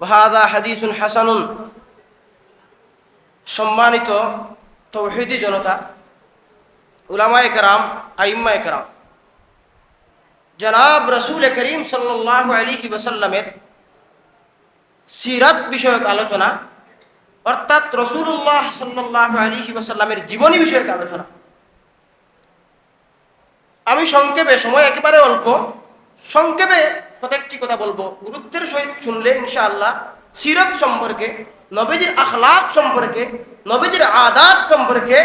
ওয়াহাদা হাদিসুন হাসানুন সম্মানিত তৌহিদি জনতা, উলামায়ে কেরাম আইম্মা কেরাম। জনাব রসুল করিম সাল্লাহ আলিহি ওসাল্লামের সিরাত বিষয়ক আলোচনা, অর্থাৎ রসুল্লাহ সাল্লাহ আলিহি ওসাল্লামের জীবনী বিষয়ক আলোচনা। আমি সংক্ষেপে, সময় একেবারে অল্প, সংক্ষেপে প্রত্যেকটি কথা বলব। গুরুত্বের সহিত শুনলে ইনশাআল্লাহ সিরত সম্পর্কে, নবীজির আখলাক সম্পর্কে, নবীজির আদাত সম্পর্কে,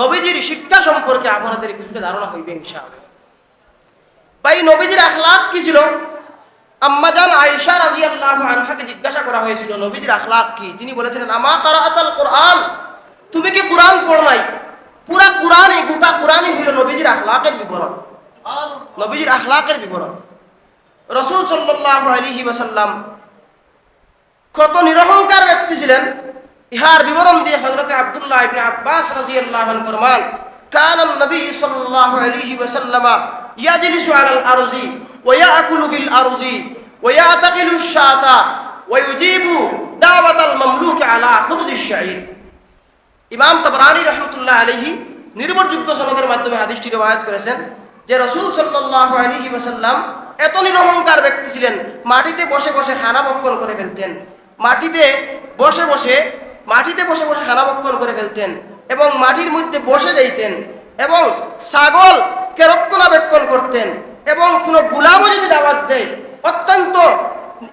নবীজির শিক্ষা সম্পর্কে আপনাদের কিছুটা ধারণা হইবে ইনশাআল্লাহ। ভাই, নবীজির আখলাক কি ছিল? আম্মাজান জিজ্ঞাসা করা হয়েছিল, নবীজির আখলাক কি? তিনি বলেছিলেন, আমা কারাআতাল কোরআন? তুমি কি কোরআন পড়ো নাই? পুরা কোরআনই, গোটা কোরআনই হইল নবীজির আখলাকের বিবরণ। নবীজির আখলাকের বিবরণ। রসুল সাল্লাহ আলহি ওয়াসাল্লাম কত নিরহংকার ব্যক্তি ছিলেন। ইহার বিবরণ দিয়ে হজরত আবদুল্লাহ ইবনে আব্বাস রাদিয়াল্লাহু আনহু ফরমান, কান নবী সাল্লাল্লাহু আলাইহি ওয়াসাল্লাম ইয়াজলিসু আলাল আরজি ওয়া ইয়াকুলু ফিল আরজি ওয়া ইয়াতাকিলু শাতা ওয়া ইউজিবু দাওয়াতাল মামলুক আলা খুবজিশ শাইর ইমাম তাবরানী রাহমাতুল্লাহ আলাইহি নির্ভরযোগ্য সনদের মাধ্যমে হাদিসটি রওয়ায়াত করেছেন যে রাসূল সাল্লাল্লাহু আলাইহি ওয়াসাল্লাম এত নিরহংকার ব্যক্তি ছিলেন, মাটিতে বসে বসে হানা বক্ষণ করে ফেলতেন। মাটিতে বসে বসে, মাটিতে বসে বসে হানা বক্ষণ করে ফেলতেন এবং মাটির মধ্যে বসে যাইতেন এবং ছাগল ছাগলকে রক্ষণাবেক্ষণ করতেন এবং কোনো গুলামও যদি দাওয়াত দেয়, অত্যন্ত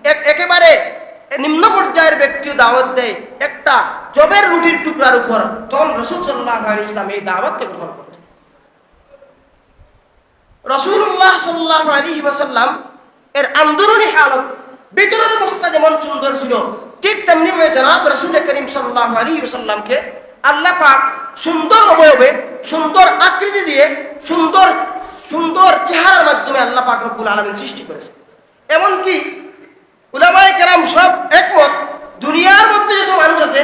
এক- একেবারে নিম্ন পর্যায়ের ব্যক্তিও দাওয়াত দেয়, একটা জবের রুটির টুকরার উপর। তখন রসুল সাল্লাহ ইসলাম এই দাওয়াতকে গ্রহণ করতেন রসুল্লাহ সাল্লাহ আলী ওয়াসাল্লাম, এর আন্দোলনী হালত অবস্থা যেমন সুন্দর ছিল, ঠিক তেমনি জনাব রসুল করিম সাল্লাহ আলী ওসাল্লামকে আল্লাহ পাক সুন্দর অবয়বে, সুন্দর আকৃতি দিয়ে সুন্দর সুন্দর চেহারার মাধ্যমে আল্লাহ পাক রব্বুল সৃষ্টি করেছে এমনকি উলামায়ে কেরাম সব একমত, দুনিয়ার মধ্যে যত মানুষ আছে,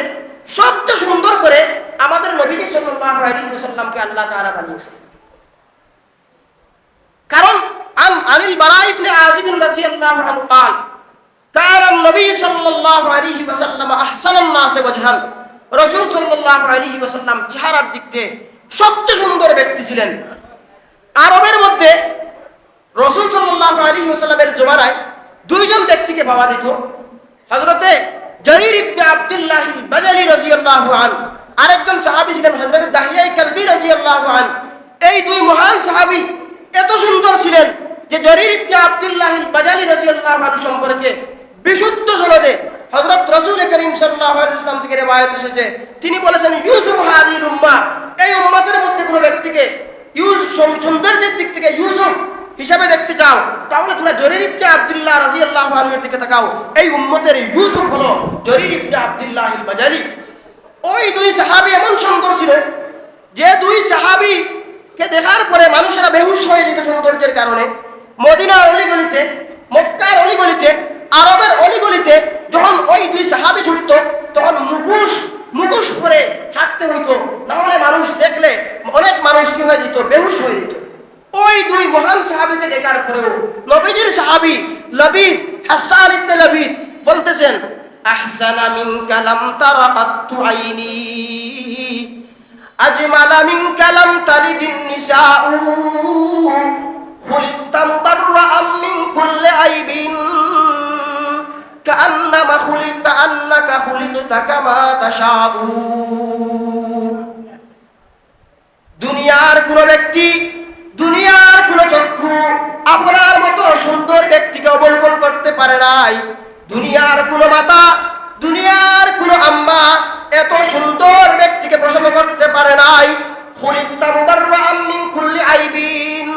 সবচেয়ে সুন্দর করে আমাদের নবীজি সাল্লাল্লাহু আলাইহি ওয়াসাল্লামকে আল্লাহ তাআলা বানিয়েছে কারণ আন আনিল বারা ইবনে আযিব রাদিয়াল্লাহু আনহু قال كان النبي صلى الله عليه وسلم احسن الناس وجها রাসূল সাল্লাল্লাহু আলাইহি ওয়াসাল্লাম চেহারার দিক থেকে সবচেয়ে সুন্দর ব্যক্তি ছিলেন আরবের মধ্যে রসুল সাল্লাল্লাহু আলাইহি ওয়াসাল্লামের জমানায় দুইজন ব্যক্তিকে পাওয়া দিত হযরতে জরির ইবনে আব্দুল্লাহ বাজালি রাদিয়াল্লাহু আন আরেকজন সাহাবী ছিলেন হযরতে দাহিয়া কালবি রাদিয়াল্লাহু আন এই দুই মহান সাহাবী এত সুন্দর ছিলেন যে জরির ইবনে আব্দুল্লাহ বাজালি রাদিয়াল্লাহু আন সম্পর্কে বিশুদ্ধ সনদে হযরত রাসূল করিম সাল্লাল্লাহু আলাইহি ওয়াসাল্লাম থেকে রওয়ায়াত এসেছে। তিনি বলেছেন, ইউসুফ হাদির উম্মাহ এই উম্মতের মধ্যে কোনো ব্যক্তিকে ইউস সৌন্দর্যের দিক থেকে ইউসুফ হিসাবে দেখতে চাও, তাহলে তোমরা জরির ইবনে আব্দুল্লাহ রাদিয়াল্লাহু আনহুর দিকে তাকাও। এই উম্মতের ইউসুফ হলো জরির ইবনে আব্দুল্লাহ আল বাজালি। ওই দুই সাহাবী এমন সুন্দর ছিল যে দুই সাহাবী কে দেখার পরে মানুষেরা বেহুশ হয়ে যেত সৌন্দর্যের কারণে। মদিনার অলিগলিতে, মক্কার অলিগলিতে, আরবের অলিগলিতে যখন ওই দুই সাহাবী ছুটত, তখন মুখোশ মুখোশ পরে হাঁটতে হইতো। নাহলে মানুষ দেখলে অনেক মানুষ কি হয়ে যেত? বেহুশ হয়ে যেত। ওই দুই মহান সাহাবিকে দেখার পরেও নবীজির সাহাবী লবিদ, হাসান ইবনে লবিদ বলতেছেন, আহসানা মিন কালাম তারা কাত্তু আইনি। আজমালা মিন কালাম তালিদিন নিসাউ আইবিন। দুনিয়ার কোন ব্যক্তি, দুনিয়ার কোন চক্ষু আপনার মতো সুন্দর ব্যক্তিকে অবলোকন করতে পারে নাই। দুনিয়ার কোন মাতা, দুনিয়ার কোন আম্মা এত সুন্দর ব্যক্তিকে প্রসব করতে পারে নাই। খুলিকতা মিন কুল্লি আইবিন।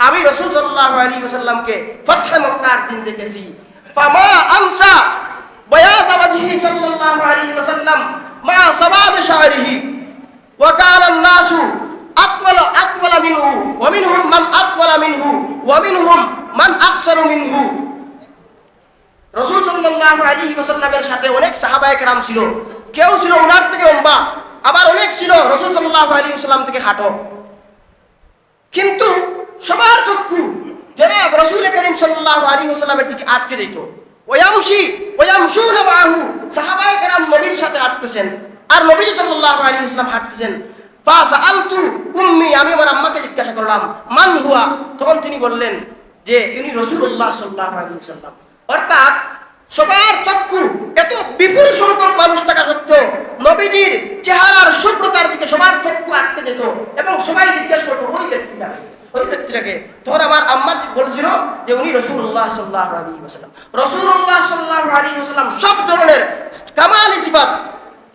আমি রসুল সাল্লাহ আলী ওসাল্লামকে ফতহ মক্কার দিন দেখেছি ফামা আনসা بياض وجهه صلى الله عليه وسلم مع سواد شعره وكان الناس أطول أطول منه ومنهم من أطول منه ومنهم من أقصر منه রসুল সাল্লাহ আলী ওসাল্লামের সাথে অনেক সাহাবায় কেরাম ছিল কেউ ছিল ওনার থেকে লম্বা আবার অনেক ছিল রসুল সাল্লাহ আলী সাল্লাম থেকে হাঁটো কিন্তু সবার চক্ষু জনাব রসুল করিম সাল্লাহ আলী ওসাল্লামের দিকে আটকে যেত। কেরাম নবীর সাথে হাঁটতেছেন আর নবী সাল্লাল্লাহু আলাইহি হাঁটতেছেন। উম্মি, আমি আমার আম্মাকে জিজ্ঞাসা করলাম, মান হুয়া? তখন তিনি বললেন যে, ইনি রাসূলুল্লাহ সাল্লাল্লাহু আলাইহি অর্থাৎ সবার চক্ষু এত বিপুল সংখ্যক মানুষ থাকা সত্ত্বেও নবীজির চেহারার শুভ্রতার দিকে সবার চক্ষু আটকে যেত এবং সবাই জিজ্ঞাসা করতো, ওই ব্যক্তিটাকে ওই ব্যক্তিটাকে। তখন আমার আম্মা বলছিল যে উনি রসুল্লাহ সাল্লাহ আলী ওসাল্লাম রসুল্লাহ সাল্লাহ আলী ওসাল্লাম সব ধরনের কামালি সিফাত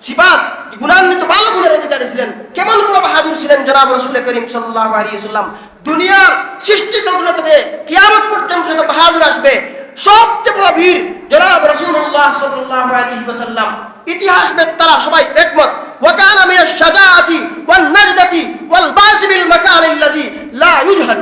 সিফাত, গুণান্বিত ভালো গুণের অধিকারী ছিলেন কেমন বড় বাহাদুর ছিলেন জনাব রসুল করিম সাল্লাহ আলী ওসাল্লাম দুনিয়ার সৃষ্টি লগ্ন থেকে কিয়ামত পর্যন্ত যত বাহাদুর আসবে, সবচেয়ে বড় বীর জনাব রসুল্লাহ সাল্লাহ আলী ওসাল্লাম ইতিহাস বেত্তারা সবাই একমত وكان من الشجاعة والنجدة والباس بالمكان الذي لا يجهل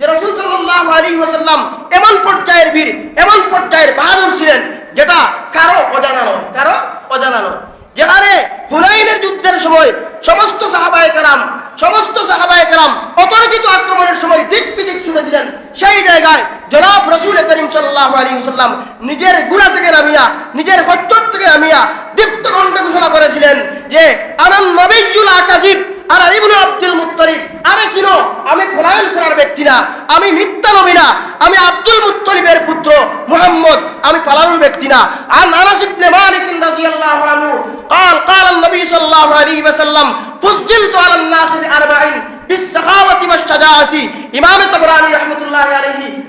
যে রসুল সাল্লাল্লাহু আলাইহি ওয়াসাল্লাম এমন পর্যায়ের বীর এমন পর্যায়ের বাহাদুর ছিলেন যেটা কারো অজানা নয় কারো অজানা নয় যেখানে হুনাইনের যুদ্ধের সময় সমস্ত সাহাবায়ে কারাম সমস্ত সাহাবায়ে কারাম অতর্কিত আক্রমণের সময় দিক বিদিক শুনেছিলেন সেই জায়গায় জনাব রসুল করিম সাল্লাল্লাহু আলাইহি ওয়াসাল্লাম নিজের গুড়া থেকে নামিয়া নিজের হচ্চর থেকে নামিয়া দীপ্ত কণ্ঠে ঘোষণা করেছিলেন যে আনান নবিয়্যুল আকাজিব আর ইবনু আব্দুল মুত্তালিব আরে কিনো আমি পলায়ন করার ব্যক্তি না আমি মিথ্যা নবী না আমি আব্দুল মুত্তালিবের পুত্র মুহাম্মদ আমি পালানোর ব্যক্তি না আর আনাস ইবনে মালিক রাদিয়াল্লাহু আনহু قال قال النبي صلى الله عليه وسلم فضلت على الناس بأربعين بالسخاوة والشجاعة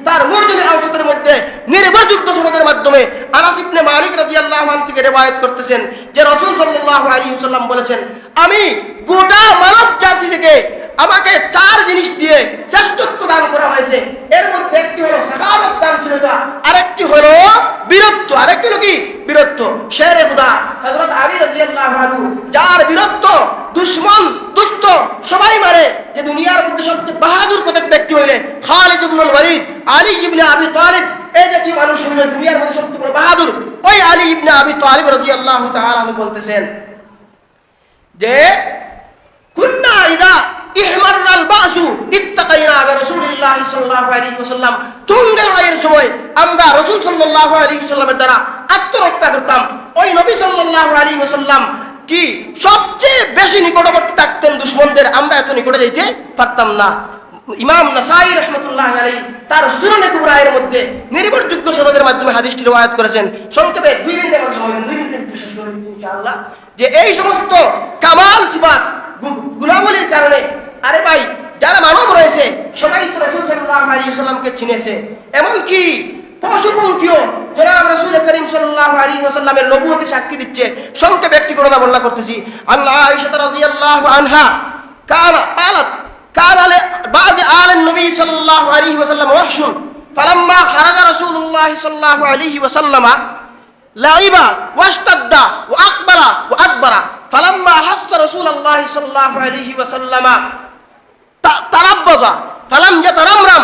তার মাধ্যমে আমি গোটা মানব জাতি থেকে আমাকে চার জিনিস দিয়ে শ্রেষ্ঠত্ব দান করা হয়েছে। এর মধ্যে একটি হলো আরেকটি হলো বীরত্ব। আরেকটি হলো কি? বীরত্ব। শেরে খুদা হযরত আলী আনহু, যার বীরত্ব দুশমন, দুষ্ট, সবাই মারে। যে দুনিয়ার মধ্যে সবচেয়ে বাহাদুর প্রত্যেক ব্যক্তি হইলে খালিদ ইবনুল ওয়ালিদ, আলী ইবনে আবি তালিব। এই জাতীয় মানুষ হইলে দুনিয়ার মধ্যে সবচেয়ে বড় বাহাদুর। ওই আলী ইবনে আবি তালিব রাদিয়াল্লাহু তাআলা বলতেছেন যে, কুন্না ইদা বাসু ইত্তাকাইনা তুঙ্গের সময় আমরা রাসূল সাল্লাল্লাহু আলাইহি ওয়াসাল্লামের দ্বারা আত্মরক্ষা করতাম। ওই নবী সাল্লাল্লাহু আলাইহি কি? সবচেয়ে বেশি নিকটবর্তী থাকতেন দুশমনদের, আমরা এত নিকটে যাইতে পারতাম না। ইমাম নাসাই রহমতুল্লাহ আলী তার সুরনে কুবরায়ের মধ্যে নির্ভরযোগ্য সনদের মাধ্যমে হাদিসটি রওয়ায়াত করেছেন। সংক্ষেপে দুই মিনিট আমার সময় দুই মিনিট ইনশাআল্লাহ। যে এই সমস্ত কামাল সিফাত গুণাবলীর কারণে, আরে ভাই, যারা মানব রয়েছে, সবাই তো রসুল সাল্লাল্লাহু আলাইহি ওয়াসাল্লামকে চিনেছে। এমনকি পশুপঙ্খীও জনাব রাসূল করিম সাল্লাল্লাহু আলাইহি ওয়াসাল্লামের নবুয়তে সাক্ষী দিচ্ছে সংক্ষেপে একটি ঘটনা বর্ণনা করতেছি আল্লাহ আয়েশা রাদিয়াল্লাহু আনহা কানা قالت كان لبعض آل النبي صلى الله عليه وسلم وحش فلما خرج رسول الله صلى الله عليه وسلم لعب واشتد وأقبل وأدبر فلما حس رسول الله صلى الله عليه وسلم ت- تربص فلم يترمرم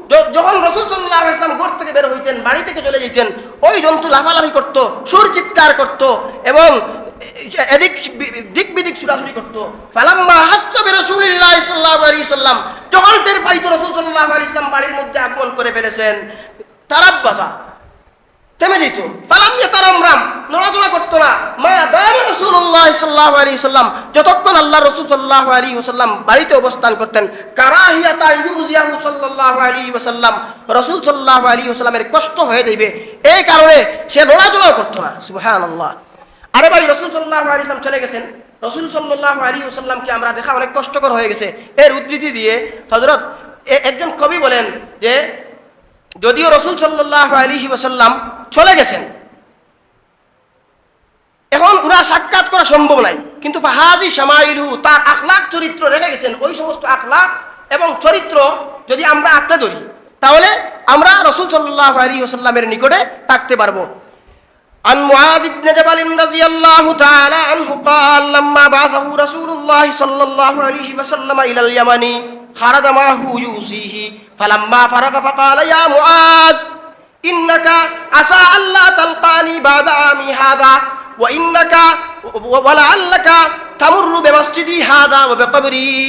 যখন রসুল সাল্লাহ ইসলাম ঘর থেকে বের হইতেন, বাড়ি থেকে চলে যেতেন ওই জন্তু লাফালাফি করত, সুর চিৎকার করত এবং এদিক দিক বিদিক সুরাসুরি করত। ফালাম্মা হাসবে রসুলিল্লাহ সাল্লাহ আলী সাল্লাম যখন টের পাইতো রসুল সাল্লাহ আলী ইসলাম বাড়ির মধ্যে আগমন করে ফেলেছেন, তারাব্বাসা। থেমে যেত ফালাম ইয়াতারামরাম নড়াচড়া করতো না। মা দাম রাসূলুল্লাহ সাল্লাল্লাহু আলাইহি সাল্লাম যতক্ষণ আল্লাহ রাসূল সাল্লাল্লাহু আলাইহি ওয়াসাল্লাম বাড়িতে অবস্থান করতেন, কারাহিয়াতা ইউজিয়াহু সাল্লাল্লাহু আলাইহি ওয়াসাল্লাম, রাসূল সাল্লাল্লাহু আলাইহি ওয়াসাল্লামের কষ্ট হয়ে যাবে এই কারণে সে নড়াচড়াও করতো না। সুবহানাল্লাহ। আরে ভাই, রাসূল সাল্লাল্লাহু আলাইহি ওয়াসাল্লাম চলে গেছেন। রসুল সাল্লাহ আলী ওসাল্লামকে আমরা দেখা অনেক কষ্টকর হয়ে গেছে। এর উদ্ধৃতি দিয়ে হজরত একজন কবি বলেন যে যদিও রসুল সাল্লাহ আলী ওসাল্লাম চলে গেছেন এখন ওরা সাক্ষাৎ করা সম্ভব নাই কিন্তু ফাহাজি সামাইলহু তার আখলাক চরিত্র রেখে গেছেন ওই সমস্ত আখলাক এবং চরিত্র যদি আমরা আঁকড়ে ধরি তাহলে আমরা রসুল সাল্লাহ আলী ওসাল্লামের নিকটে থাকতে পারবো عن معاذ بن جبل رضي الله تعالى عنه قال لما بعثه رسول الله صلى الله عليه وسلم إلى اليمن خرج معه يوصيه فلما فرغ فقال يا معاذ إنك عسى ألا تلقاني بعد عامي هذا وإنك ولعلك تمر بمسجدي هذا وبقبري.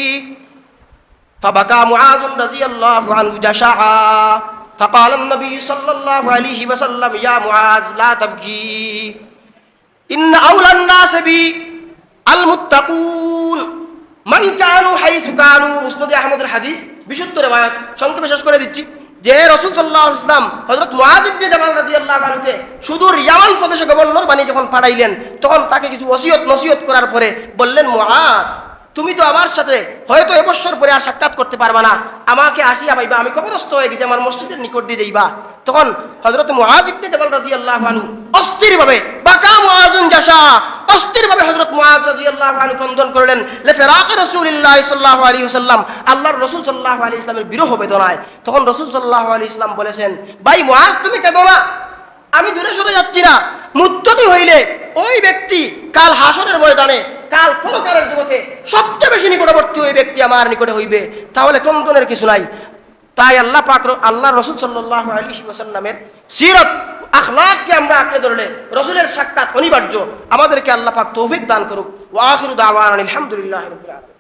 فبكى معاذ رضي الله عنه جشعا. فقال النبي صلى الله عليه وسلم يا معاذ لا تبكي. إن أولى الناس بي المتقون. من كانوا حيث كانوا مسند أحمد الحديث؟ বিশুদ্ধ রেওয়ায়াত সংক্ষেপে শেষ করে দিচ্ছি। যে রসুল সাল্লাহ ইসলাম হজরত মুআজ ইবনে জামাল রাদিয়াল্লাহু আনহুকে সুদূর ইয়ামান প্রদেশে গভর্নর বানিয়ে যখন পাঠাইলেন, তখন তাকে কিছু ওসিয়ত নসিহত করার পরে বললেন, মুআজ, তুমি তো আমার সাথে হয়তো এবছর পরে আর সাক্ষাৎ করতে পারবা না। আমাকে আসিয়া পাইবা, আমি কবরস্থ হয়ে গেছি, আমার মসজিদের নিকট দিয়ে যাইবা। তখন হজরত মুআজ ইবনে জাবাল রাদিয়াল্লাহু আনহু অস্থির ভাবে বাকা মুআজুন জাশা অস্থির ভাবে হযরত মুআজ রাদিয়াল্লাহু আনহু ক্রন্দন করলেন। আল্লাহর ইসলামের বিরহ বেদনায়। তখন ইসলাম বলেছেন, ভাই মুআজ তুমি কেঁদো না। আমি দূরে সরে যাচ্ছি না। মুত্ততি হইলে ওই ব্যক্তি কাল হাসরের ময়দানে, কাল পরকালের জগতে সবচেয়ে বেশি নিকটবর্তী ওই ব্যক্তি আমার নিকটে হইবে। তাহলে ক্রন্দনের কিছু নাই। তাই আল্লাহ পাক আল্লাহ রসুল সাল্লাহ আলী ওসাল্লামের সিরত, আখলাককে আমরা আঁকড়ে ধরলে রসুলের সাক্ষাৎ অনিবার্য। আমাদেরকে আল্লাহ পাক তৌফিক দান করুক। ওয়াহির আলহামদুলিল্লাহ আলমিন।